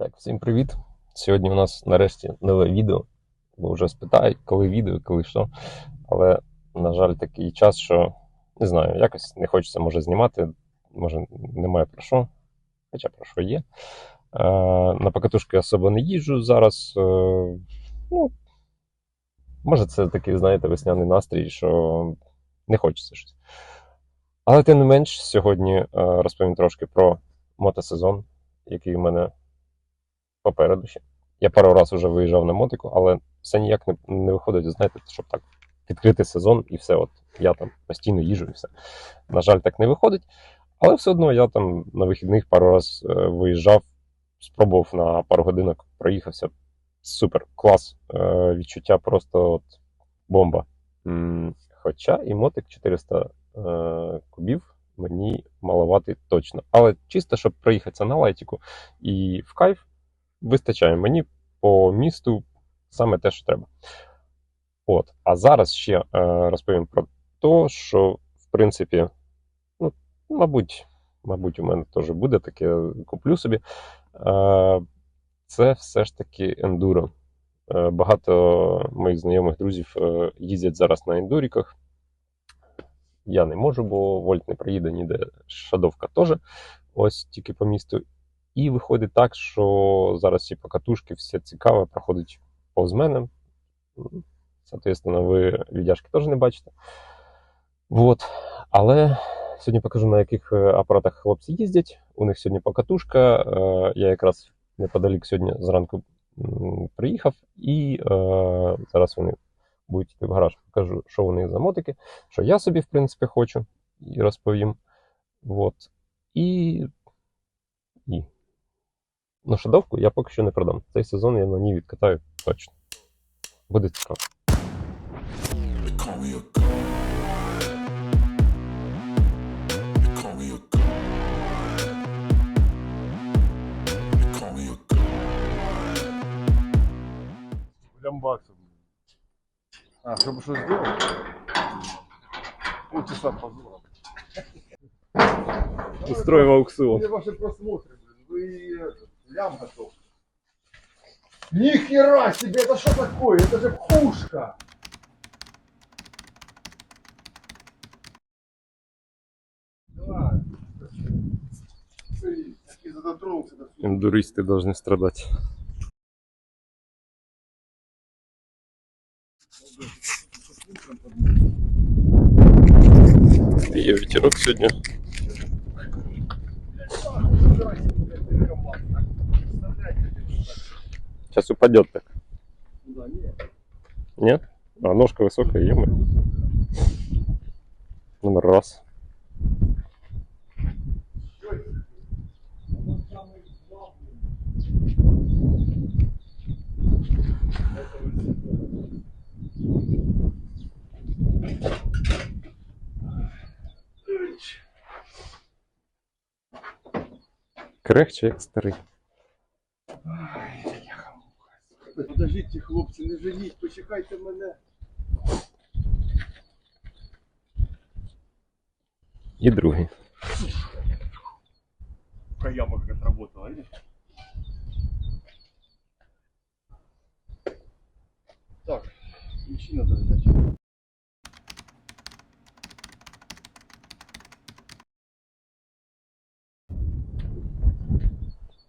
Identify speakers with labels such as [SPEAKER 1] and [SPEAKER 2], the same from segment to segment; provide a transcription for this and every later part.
[SPEAKER 1] Так, всім привіт. Сьогодні у нас нарешті нове відео. Бо вже спитають, коли відео, коли що. Але, на жаль, такий час, що не знаю, якось не хочеться може знімати, може немає про що, хоча про що є. Е, на покатушки особо не їжджу зараз. Е, ну, може, це такий, знаєте, весняний настрій, що не хочеться щось. Але тим не менш, сьогодні е, розповім трошки про мотосезон, який в мене попереду ще. Я пару разів вже виїжджав на мотику, але все ніяк не, не виходить, знаєте, щоб так відкрити сезон і все. От я там постійно їжу і все. На жаль, так не виходить. Але все одно я там на вихідних пару разів е, виїжджав, спробував на пару годинок, проїхався. Супер, клас. Е, відчуття просто от бомба. Хоча і мотик 400 е, кубів мені маловатий точно. Але чисто, щоб проїхатися на лайтіку і в кайф, вистачає мені по місту саме те, що треба. От. А зараз ще е, розповім про те, що, в принципі, ну, мабуть, мабуть, у мене теж буде таке, куплю собі. Е, це все ж таки ендуро. Е, багато моїх знайомих друзів е, їздять зараз на ендуріках. Я не можу, бо Вольт не приїде ніде. Шадовка теж. Ось тільки по місту. І виходить так, що зараз ці покатушки, все цікаве проходить повз мене. Соответственно, ви віддяшки теж не бачите. Вот. Але сьогодні покажу, на яких е, апаратах хлопці їздять. У них сьогодні покатушка. Е, Я якраз неподалік сьогодні зранку приїхав, і е, зараз вони будуть йти в гараж. Покажу, що вони за мотики, що я собі, в принципі, хочу, і розповім. Вот. І. і Ну, шадовку я поки що не продам. Цей сезон я на ній відкатаю точно. Буде цікаво.
[SPEAKER 2] They call me a god. They call me a god. They call me a god.
[SPEAKER 3] лямбаксов. А, чтобы что сделать? Полчаса позора.
[SPEAKER 1] Устроїв аукціон.
[SPEAKER 3] Мне ваши просмотры, блин, вы этот, лям готов. Ни хера себе, это что такое? Это же пушка! Я.
[SPEAKER 1] Ендуристи должны страдати. Є ветерок сьогодні. Сейчас упадет так.
[SPEAKER 3] Да, нет.
[SPEAKER 1] Нет? А ножка высокая, ё Номер раз. Крехче, як старий.
[SPEAKER 3] Подождіть, хлопці, не женіть, почекайте мене.
[SPEAKER 1] І другий.
[SPEAKER 3] Каяма как отработала, видишь? Так, ключи надо взять.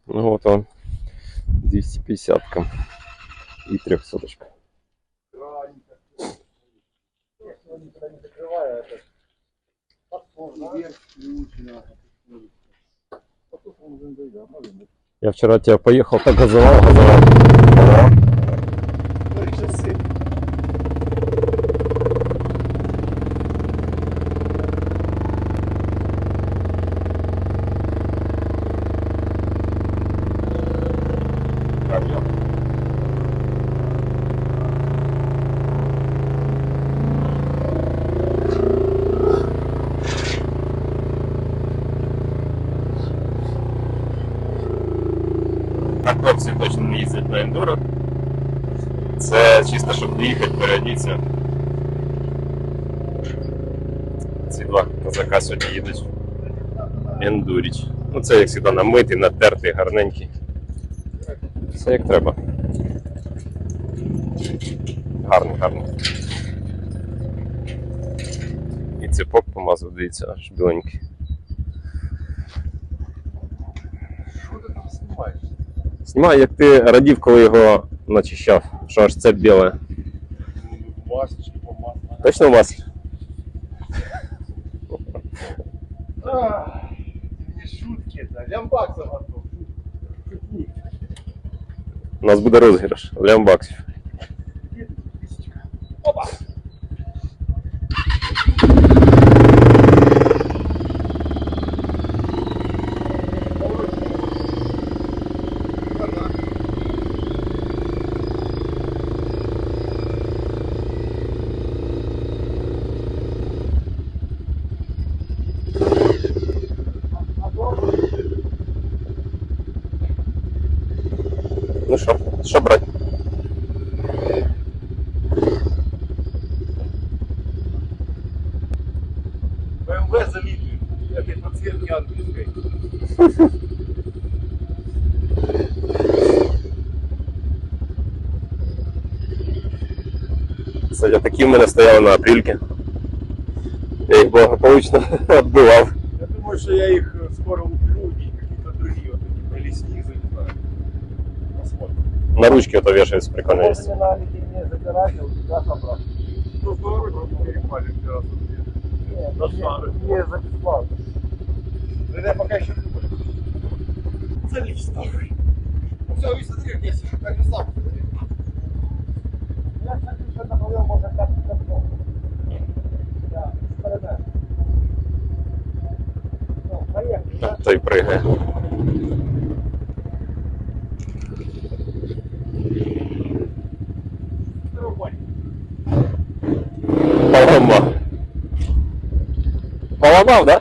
[SPEAKER 1] Ну вот он. 250 ка и 300 -очка.
[SPEAKER 3] Никогда не закрываю это. Вверх, лучше надо.
[SPEAKER 1] Я вчера тебя поехал, так газовал, газовал. Це чисто, щоб доїхати, переодітися. Ці два козака сьогодні їдуть. Ендуріч. Ну це як завжди намитий, натертий, гарненький. Все як треба. Гарний, гарний. І ципок помазав, дивіться, аж біленький.
[SPEAKER 3] Що ти там знімаєш?
[SPEAKER 1] Знімаю, як ти радів, коли його начищав, що аж це біле.
[SPEAKER 3] Масочки.
[SPEAKER 1] Точно
[SPEAKER 3] ты мне шутки это. Лямбакса готов. Какие?
[SPEAKER 1] У нас буде розіграш. Лям що, що брати?
[SPEAKER 3] БМВ завидую. Этой подсветки ангельской.
[SPEAKER 1] Кстати, такі в мене стояли на апрільки. Я їх благополучно відбивав.
[SPEAKER 3] Я думаю, что я их мы перепали вчера тут. Да шары. Не, за бесплатно. Да пока еще думаю. Залезь нахуй. Ну все, вы смотри, как я сижу, как же сам. Я, кстати, еще добавил, может, как капком. Да. Ну, поехали, да?
[SPEAKER 1] Той Поламав, да?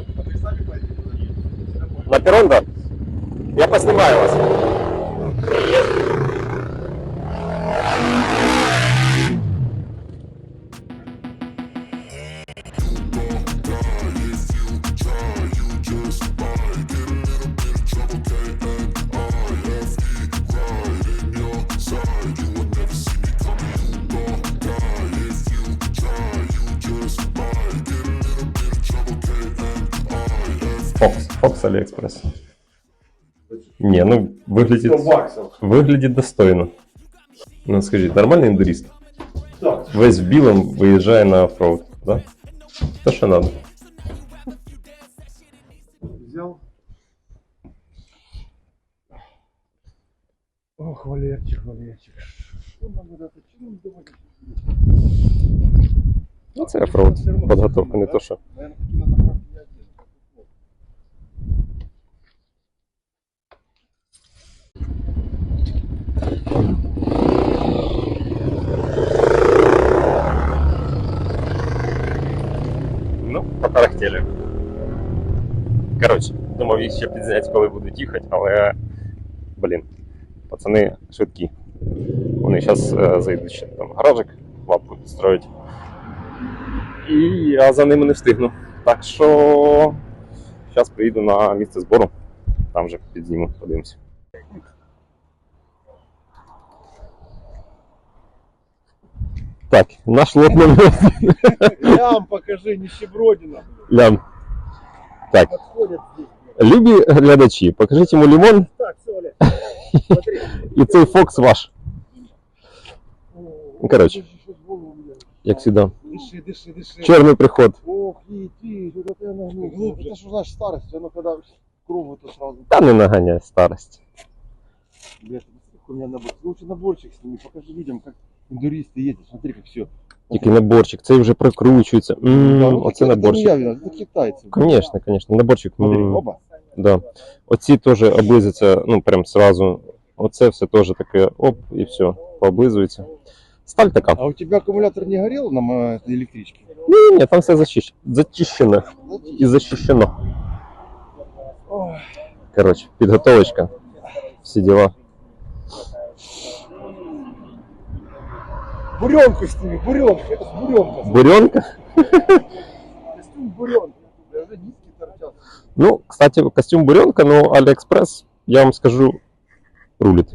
[SPEAKER 1] На перрон, да? Я поснимаю вас. Фокс, Фокс Алиэкспресс. Не, ну выглядит,
[SPEAKER 3] 100 баксов.
[SPEAKER 1] выглядит достойно. Ну скажи, нормальный индурист?
[SPEAKER 3] Так,
[SPEAKER 1] Весь в білом виїжджає на оффроуд, да? То, що надо.
[SPEAKER 3] взял. Ох, Валерчик, Валерчик. Что нам надо? Что нам думать?
[SPEAKER 1] Ну, це оффроуд. Підготовка, не то що. Потарахтели. Коротше, думав їх ще підзняти, коли будуть їхати, але. Блін, пацани швидкі. Вони зараз зайдуть ще там гаражик, лапку строять. І я за ними не встигну. Так що зараз приїду на місце збору. Там вже підзніму, подивимося. Так, наш лот номер
[SPEAKER 3] Лям, покажи, нищебродина.
[SPEAKER 1] лям. Так,
[SPEAKER 3] Подходят здесь. блядь.
[SPEAKER 1] любі глядачі, покажіть йому лимон
[SPEAKER 3] Так, все, Оля. Смотри.
[SPEAKER 1] і цей фокс ваш.
[SPEAKER 3] О,
[SPEAKER 1] короче.
[SPEAKER 3] подожди, щас голову, блядь.
[SPEAKER 1] Як завжди.
[SPEAKER 3] Дыши, дыши, дыши.
[SPEAKER 1] Чорний приход.
[SPEAKER 3] Ох, иди, что ты нагнул. Ну, это что значит старость, оно когда кругу то сразу.
[SPEAKER 1] Та не наганяє старость.
[SPEAKER 3] Блядь, у меня набор. Лучше наборчик сними, покажи людям, как индуристы ездят. Смотри, как все.
[SPEAKER 1] Тільки наборчик, цей вже прокручується. М, Оце наборчик.
[SPEAKER 3] Это не я, это китайцы.
[SPEAKER 1] Звісно, звісно, наборчик.
[SPEAKER 3] Смотри,
[SPEAKER 1] м,
[SPEAKER 3] оба.
[SPEAKER 1] Да. Оці теж облизуються, ну прям сразу. Оце все теж таке оп, і все, пооблизується. Сталь така.
[SPEAKER 3] А у тебя аккумулятор не горел на мо- этой электричке?
[SPEAKER 1] Ні, ні, там все зачищено. Зачищено і защищено.
[SPEAKER 3] Ой.
[SPEAKER 1] Коротше, підготовочка. Всі діла.
[SPEAKER 3] Буренку сними, буренку, это ж буренка.
[SPEAKER 1] Буренка.
[SPEAKER 3] Костюм буренка. Бля, Уже диски торчат.
[SPEAKER 1] Ну, кстати, костюм буренка, но Алиэкспресс, я вам скажу, рулит.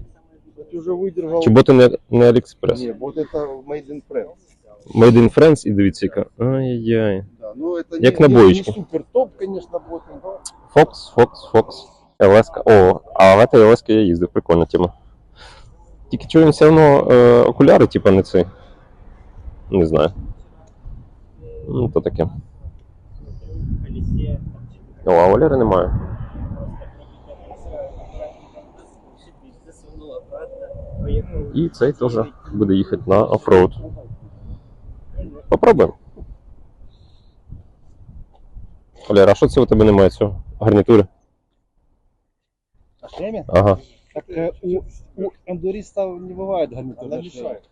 [SPEAKER 3] Смотри, уже выдержал.
[SPEAKER 1] Чи боти не, не Аліекспрес?
[SPEAKER 3] Не, вот это Made in France.
[SPEAKER 1] Made in France і дивіться яка. Ай-яй.
[SPEAKER 3] Да, ну это
[SPEAKER 1] Як
[SPEAKER 3] не,
[SPEAKER 1] на
[SPEAKER 3] не-
[SPEAKER 1] боечке.
[SPEAKER 3] не супер топ, конечно, бот. но
[SPEAKER 1] Фокс, Фокс, Фокс. ЛСК. О, а в этой ЛСК я їздив, прикольна тема. Тільки чого він все одно е, окуляри, типа, не цей. Не знаю. Ну, то таке. О, а Валери немає. І цей теж буде їхати на оффроуд. Попробуємо. Валера, а що це у тебе немає цього? Гарнітури?
[SPEAKER 4] На?
[SPEAKER 1] Ага.
[SPEAKER 4] Так э, у, у эндуристов не бывает гарнитур
[SPEAKER 3] Она
[SPEAKER 4] на
[SPEAKER 3] мешает.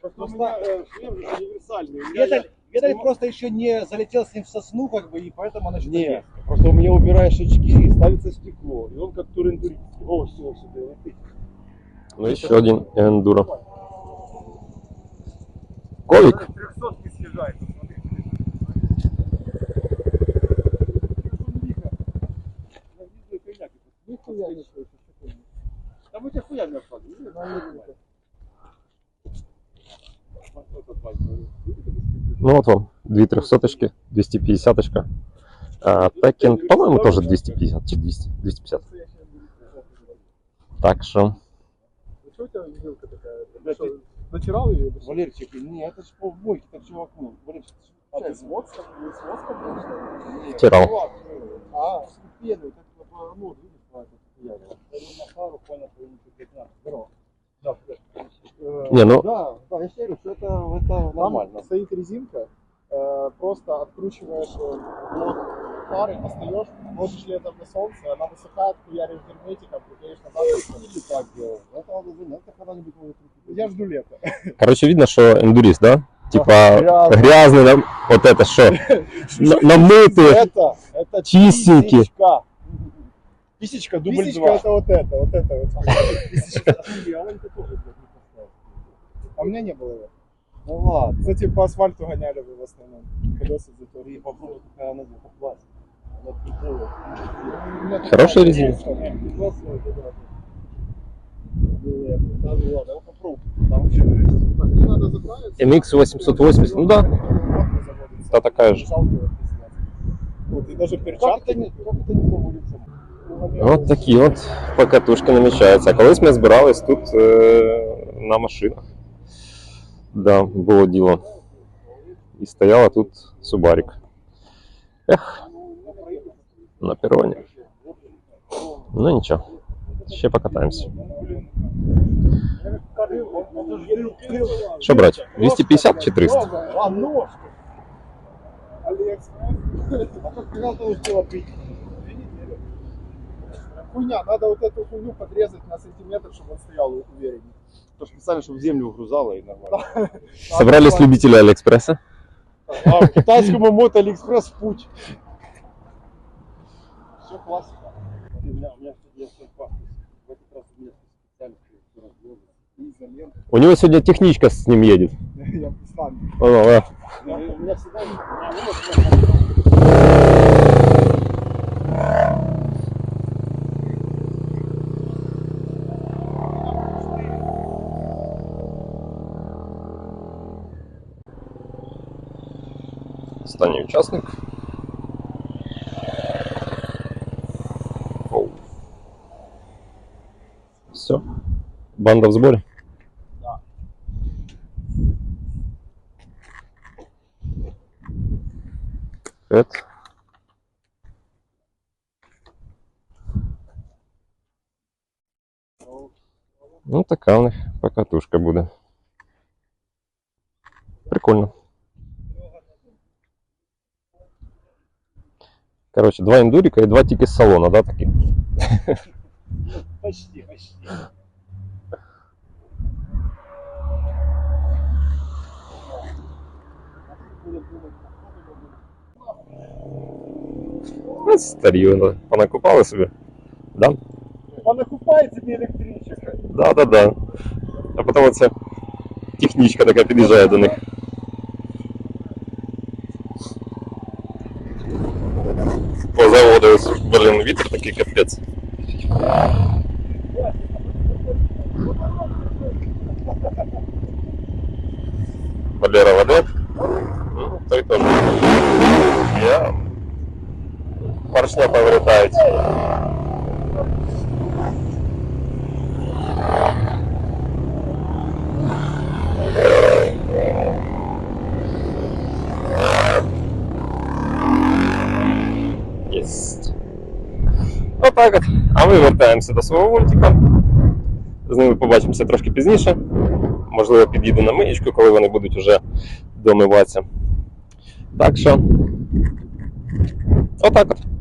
[SPEAKER 3] Просто у меня э, шлем универсальный. у меня
[SPEAKER 4] Веталь, Веталь просто еще не залетел с ним в сосну, как бы, и поэтому она что-то
[SPEAKER 3] просто у меня убираешь очки и ставится стекло. И он как турендурист. О, все, летит.
[SPEAKER 1] Ну, еще один эндуро. Ковик.
[SPEAKER 3] Трехсотки съезжает, посмотри. Нихуя не слышу. Там у тебя хуя не отпадает.
[SPEAKER 1] Ну вот вам, две трехсоточки, 250 -очка. А, Tekken, по-моему, тоже 250, чи 200, 250. Так что,
[SPEAKER 3] Что у тебя вилка такая? Ты что, натирал ее?
[SPEAKER 4] Валерчик, не, это же полбойки, так чуваку. Валерчик,
[SPEAKER 3] А ты с воском? Не с воском был, что ли?
[SPEAKER 1] Втирал.
[SPEAKER 3] Ну ну, А, с пеной, как бы, ну, вот видишь, а, это хуярило.
[SPEAKER 4] на пару, понял, что ему 15. Здорово.
[SPEAKER 3] Да, э,
[SPEAKER 1] Не, ну-
[SPEAKER 3] Да, да, я верю, что это, это нормально.
[SPEAKER 5] Там стоит резинка, э, просто откручиваешь э, блок пары, достаешь, ложишь летом на солнце, она высыхает, хуяришь герметиком, приклеишь на
[SPEAKER 3] Я не так делал. Это надо занять, это когда-нибудь.
[SPEAKER 5] Я жду лета.
[SPEAKER 1] короче, видно, что эндурист, да? Типа
[SPEAKER 3] Грязно.
[SPEAKER 1] грязный, да? вот это что? На- Намытый.
[SPEAKER 5] Это, это
[SPEAKER 1] Чистенький.
[SPEAKER 5] писечка.
[SPEAKER 3] Писечка дубль
[SPEAKER 5] Писечка
[SPEAKER 3] два.
[SPEAKER 5] это вот это, вот это вот.
[SPEAKER 3] Я маленько тоже, блядь, не поставил.
[SPEAKER 5] А у меня не было его.
[SPEAKER 3] Ну ладно.
[SPEAKER 5] Кстати, по асфальту гоняли вы в основном. Колеса заторы.
[SPEAKER 3] И попробуй, какая она.
[SPEAKER 5] У меня
[SPEAKER 1] Хорошая резина.
[SPEAKER 5] есть, что нет.
[SPEAKER 3] Классная, да, да. Ну, да, ладно, я попробую. Там вообще жесть.
[SPEAKER 5] Так, не надо заправиться.
[SPEAKER 1] MX 880, да,
[SPEAKER 5] Лапы заводятся.
[SPEAKER 1] та такая же.
[SPEAKER 5] Вот, и даже
[SPEAKER 3] Как
[SPEAKER 5] перчатки.
[SPEAKER 3] как это не заводится?
[SPEAKER 1] От такі от покатушки намічаються. А колись ми збирались тут е, на машинах. Да, було діло. І стояла тут Субарік. Ех, на пероні. Ну нічого. Ще покатаємося. Що брати? 250 чи 300?
[SPEAKER 5] А, ножка. Алиэкспресс.
[SPEAKER 3] А как когда ты успела пить?
[SPEAKER 5] Хуйня, надо вот эту хуйню подрезать на сантиметр, чтобы он стоял увереннее.
[SPEAKER 3] То специально, чтобы землю вгрузало и нормально.
[SPEAKER 1] Собрались любители Алиэкспресса?
[SPEAKER 3] А китайскому мото Алиэкспресс в путь.
[SPEAKER 5] Все классика.
[SPEAKER 3] У меня, у меня я все. В этот раз у меня специально.
[SPEAKER 1] У него сегодня техничка с ним едет.
[SPEAKER 5] Я
[SPEAKER 1] о.
[SPEAKER 3] У меня всегда...
[SPEAKER 1] Останній учасник. Оу. Все. Банда в сборе. Привет. Ну, така у них покатушка буде. Прикольно. Короче, два ендурика и два тільки з салона, да, такі?
[SPEAKER 5] Почти, почти.
[SPEAKER 1] Ну, старі, вони понакупали собі. Да?
[SPEAKER 5] Понакупай тебе электричек.
[SPEAKER 1] Да, да, да. А потім оця технічка така під'їжджає до них. по заводу. Блин, вітер такий капець. Валера, Валер. Отак от. А ми вертаємося до свого вольтика. З ними побачимося трошки пізніше. Можливо, під'їду на миєчку, коли вони будуть вже домиватися. Так що. Отак от.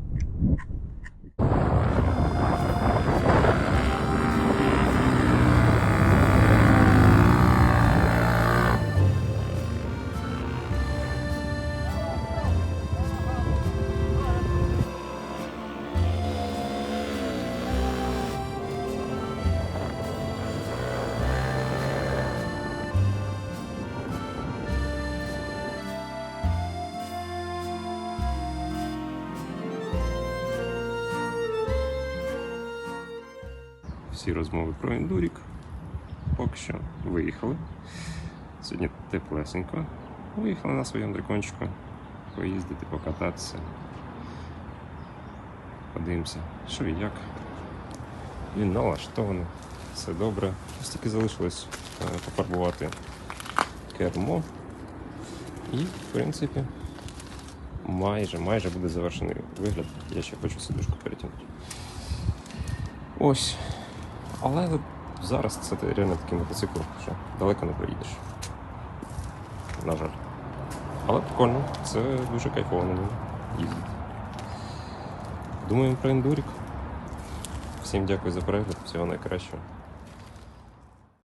[SPEAKER 1] Всі розмови про ендурік. Поки що виїхали. Сьогодні теплесенько. Виїхали на своєму дракончику. Поїздити, покататися. Подивимося, що і як. Він налаштований, все добре. Ось тільки залишилось е, пофарбувати кермо. І, в принципі, майже, майже буде завершений вигляд. Я ще хочу сидушку перетягнути. Ось. Але зараз це реально такий мотоцикл, що далеко не поїдеш. На жаль. Але прикольно, це дуже кайфово на ньому їздити. Думаємо про ендурік. Всім дякую за перегляд, всього найкращого.